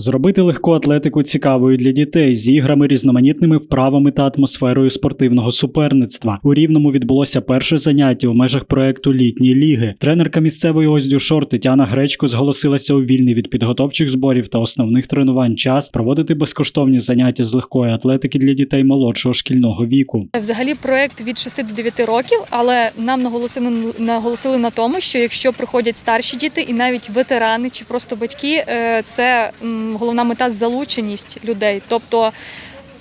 Зробити легку атлетику цікавою для дітей з іграми, різноманітними вправами та атмосферою спортивного суперництва. У рівному відбулося перше заняття у межах проекту літні ліги. Тренерка місцевої Оздюшор Тетяна Гречко зголосилася у вільний від підготовчих зборів та основних тренувань час проводити безкоштовні заняття з легкої атлетики для дітей молодшого шкільного віку. Взагалі проект від 6 до 9 років, але нам наголосили наголосили на тому, що якщо приходять старші діти і навіть ветерани чи просто батьки, е, це головна мета залученість людей. Тобто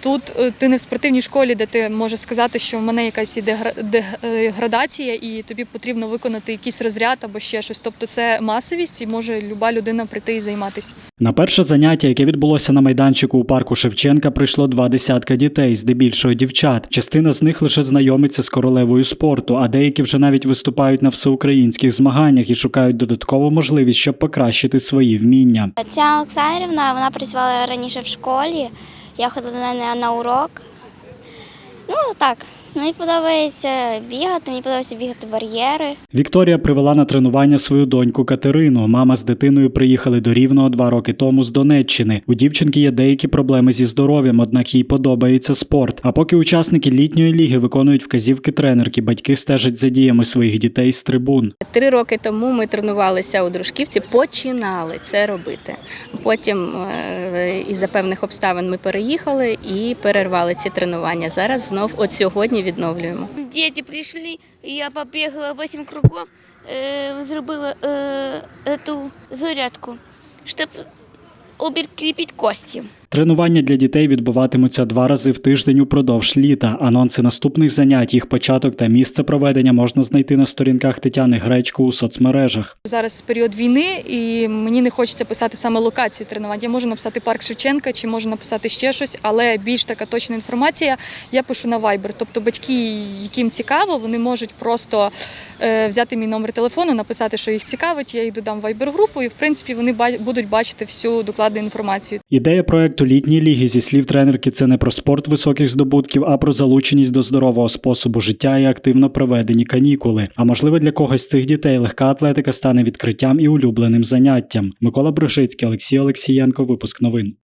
тут е, ти не в спортивній школі, де ти можеш сказати, що в мене якась іде е, градація, і тобі потрібно виконати якийсь розряд або ще щось. Тобто це масовість, і може люба людина прийти і займатися. На перше заняття, яке відбулося на майданчику у парку Шевченка, прийшло два десятка дітей, здебільшого дівчат. Частина з них лише знайомиться з королевою спорту, а деякі вже навіть виступають на всеукраїнських змаганнях і шукають додаткову можливість, щоб покращити свої вміння. Тетяна Олександрівна вона працювала раніше в школі. Я ходила на, на, урок. Ну так, мені подобається бігати, мені подобається бігати бар'єри. Вікторія привела на тренування свою доньку Катерину. Мама з дитиною приїхали до Рівного два роки тому з Донеччини. У дівчинки є деякі проблеми зі здоров'ям, однак їй подобається спорт. А поки учасники літньої ліги виконують вказівки тренерки, батьки стежать за діями своїх дітей з трибун. Три роки тому ми тренувалися у дружківці, починали це робити. Потім е, із-за певних обставин ми переїхали і перервали ці тренування. Зараз знов от сьогодні відновлюємо. Дети пришли, и я побегала 8 кругов, э, зробила э, эту зарядку, чтобы укрепить кости. Тренування для дітей відбуватимуться два рази в тиждень упродовж літа. Анонси наступних занять, їх початок та місце проведення можна знайти на сторінках Тетяни Гречко у соцмережах. Зараз період війни, і мені не хочеться писати саме локацію тренувань. Я можу написати парк Шевченка чи можу написати ще щось, але більш така точна інформація я пишу на Viber. Тобто батьки, яким цікаво, вони можуть просто взяти мій номер телефону, написати, що їх цікавить. Я їх додам в Viber групу, і в принципі вони будуть бачити всю докладну інформацію. Ідея проекту літній ліги зі слів тренерки це не про спорт високих здобутків, а про залученість до здорового способу життя і активно проведені канікули. А можливо, для когось з цих дітей легка атлетика стане відкриттям і улюбленим заняттям. Микола Брижицький, Олексій Олексієнко. Випуск новин.